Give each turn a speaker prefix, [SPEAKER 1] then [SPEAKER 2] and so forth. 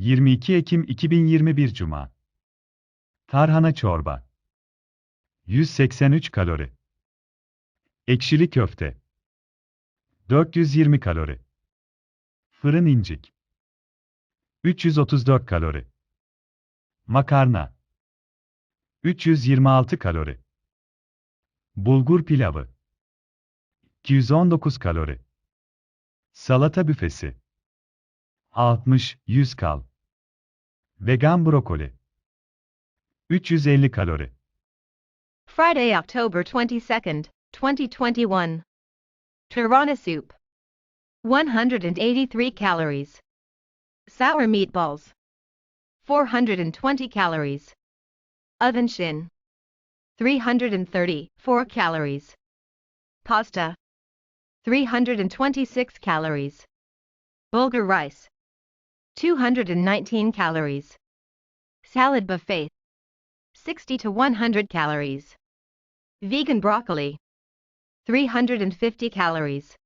[SPEAKER 1] 22 Ekim 2021 Cuma. Tarhana çorba. 183 kalori. Ekşili köfte. 420 kalori. Fırın incik. 334 kalori. Makarna. 326 kalori. Bulgur pilavı. 219 kalori. Salata büfesi. 60-100 kal. Vegan brokoli. 350 kalori.
[SPEAKER 2] Friday, October 22nd, 2021. Tirana soup. 183 calories. Sour meatballs. 420 calories. Oven shin. 334 calories. Pasta. 326 calories. Bulgur rice. 219 calories. Salad buffet. 60 to 100 calories. Vegan broccoli. 350 calories.